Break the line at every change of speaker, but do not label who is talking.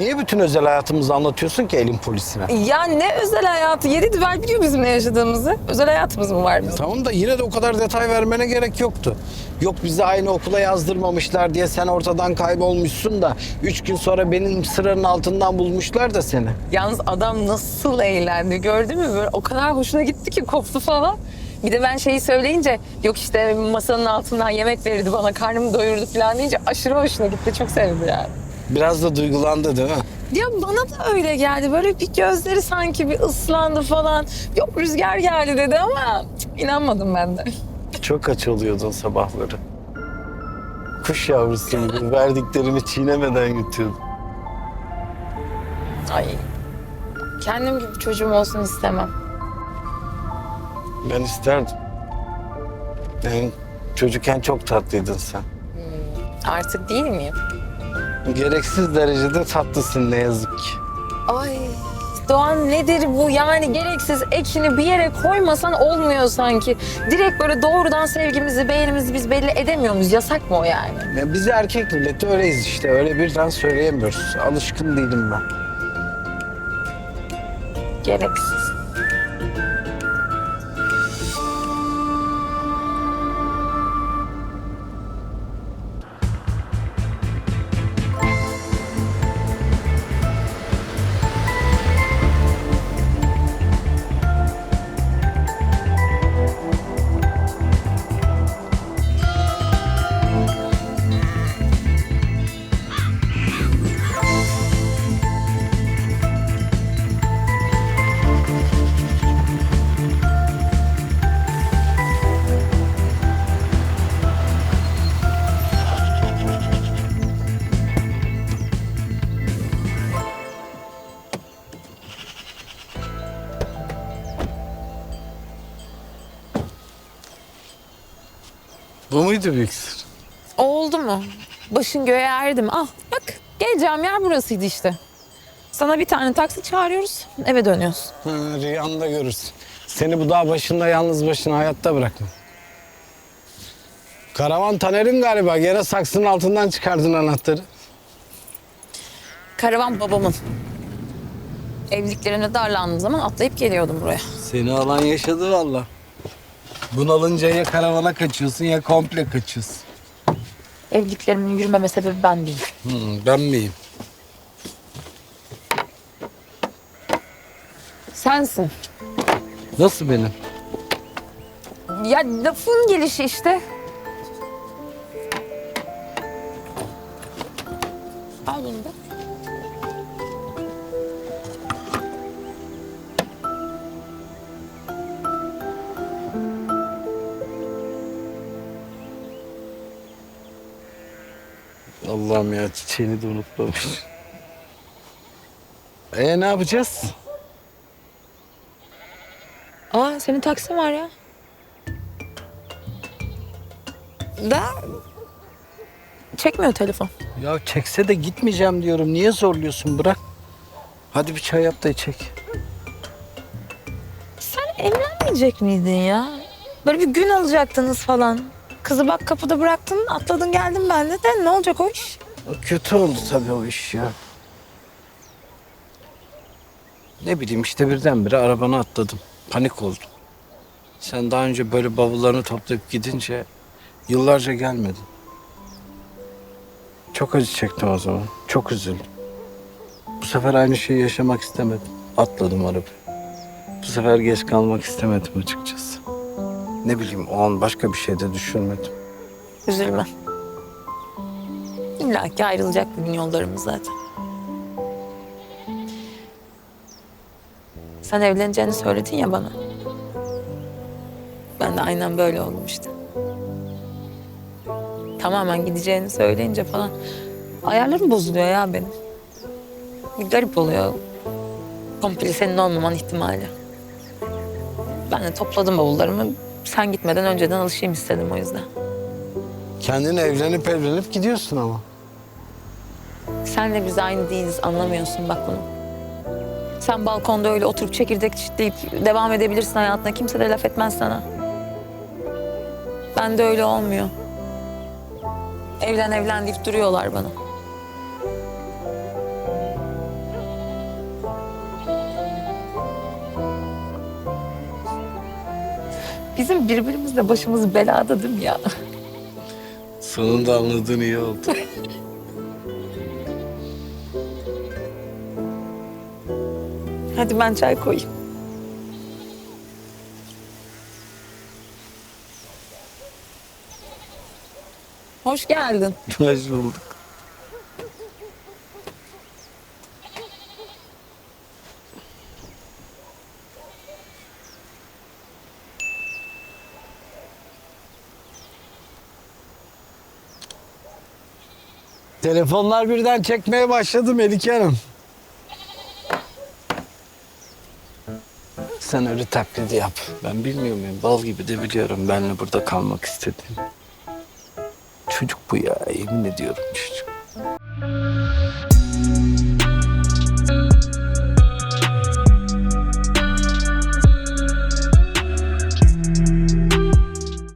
Niye bütün özel hayatımızı anlatıyorsun ki elin polisine?
Ya ne özel hayatı? Yedi düvel biliyor bizim ne yaşadığımızı. Özel hayatımız mı var bizim?
Tamam da yine de o kadar detay vermene gerek yoktu. Yok bizi aynı okula yazdırmamışlar diye sen ortadan kaybolmuşsun da... ...üç gün sonra benim sıranın altından bulmuşlar da seni.
Yalnız adam nasıl eğlendi gördün mü? Böyle o kadar hoşuna gitti ki koptu falan. Bir de ben şeyi söyleyince yok işte masanın altından yemek verirdi bana karnımı doyurdu falan deyince aşırı hoşuna gitti. Çok sevindi yani.
Biraz da duygulandı değil mi?
Ya bana da öyle geldi. Böyle bir gözleri sanki bir ıslandı falan. Yok rüzgar geldi dedi ama cık, inanmadım ben de.
Çok aç oluyordun sabahları. Kuş yavrusu gibi verdiklerimi çiğnemeden yutuyordun.
Ay. Kendim gibi çocuğum olsun istemem.
Ben isterdim. Benim çocukken çok tatlıydın sen.
Artık değil miyim?
Gereksiz derecede tatlısın ne yazık ki.
Ay Doğan nedir bu yani gereksiz ekini bir yere koymasan olmuyor sanki. Direkt böyle doğrudan sevgimizi, beğenimizi biz belli edemiyor muyuz? Yasak mı o yani?
Ya biz erkek milleti öyleyiz işte. Öyle birden söyleyemiyoruz. Alışkın değilim ben.
Gereksiz.
Bu muydu büyük sır?
Oldu mu? Başın göğe erdi mi? Al bak geleceğim yer burasıydı işte. Sana bir tane taksi çağırıyoruz eve dönüyoruz.
Ha, rüyanda görürsün. Seni bu dağ başında yalnız başına hayatta bırakmam. Karavan Taner'in galiba. Gene saksının altından çıkardın anahtarı.
Karavan babamın. Evliliklerine darlandığım zaman atlayıp geliyordum buraya.
Seni alan yaşadı valla. Bunalınca ya karavana kaçıyorsun ya komple kaçıyorsun.
Evliliklerimin yürümeme sebebi ben değilim.
Hmm, ben miyim?
Sensin.
Nasıl benim?
Ya lafın gelişi işte. Al bunu da.
Allah'ım ya çiçeğini de unutmamış. E ne yapacağız?
Aa senin taksin var ya. Da çekmiyor telefon.
Ya çekse de gitmeyeceğim diyorum. Niye zorluyorsun? Bırak. Hadi bir çay yap da içek.
Sen evlenmeyecek miydin ya? Böyle bir gün alacaktınız falan. Kızı bak kapıda bıraktın, atladın geldin ben de. de ne olacak o iş?
Kötü oldu tabii o iş ya. Ne bileyim işte birdenbire arabana atladım. Panik oldum. Sen daha önce böyle bavullarını toplayıp gidince yıllarca gelmedin. Çok acı çektim o zaman. Çok üzüldüm. Bu sefer aynı şeyi yaşamak istemedim. Atladım arabaya. Bu sefer geç kalmak istemedim açıkçası. Ne bileyim o an başka bir şey de düşünmedim.
Üzülme. İlla ki ayrılacak bir gün yollarımız zaten. Sen evleneceğini söyledin ya bana. Ben de aynen böyle oldum işte. Tamamen gideceğini söyleyince falan ayarlarım bozuluyor ya benim. Bir garip oluyor. Komple senin olmaman ihtimali. Ben de topladım bavullarımı. Sen gitmeden önceden alışayım istedim o yüzden.
Kendin evlenip evlenip gidiyorsun ama.
Senle biz aynı değiliz anlamıyorsun bak bunu. Sen balkonda öyle oturup çekirdek çitleyip devam edebilirsin hayatına. Kimse de laf etmez sana. Ben de öyle olmuyor. Evlen evlen deyip duruyorlar bana. Bizim birbirimizle başımız belada değil mi ya?
Sonunda anladığın iyi oldu.
Hadi ben çay koyayım. Hoş geldin.
Hoş bulduk. Telefonlar birden çekmeye başladı Melike Hanım. Sen öyle taklidi yap. Ben bilmiyor muyum? Bal gibi de biliyorum benle burada kalmak istediğini. Çocuk bu ya, yemin ediyorum çocuk.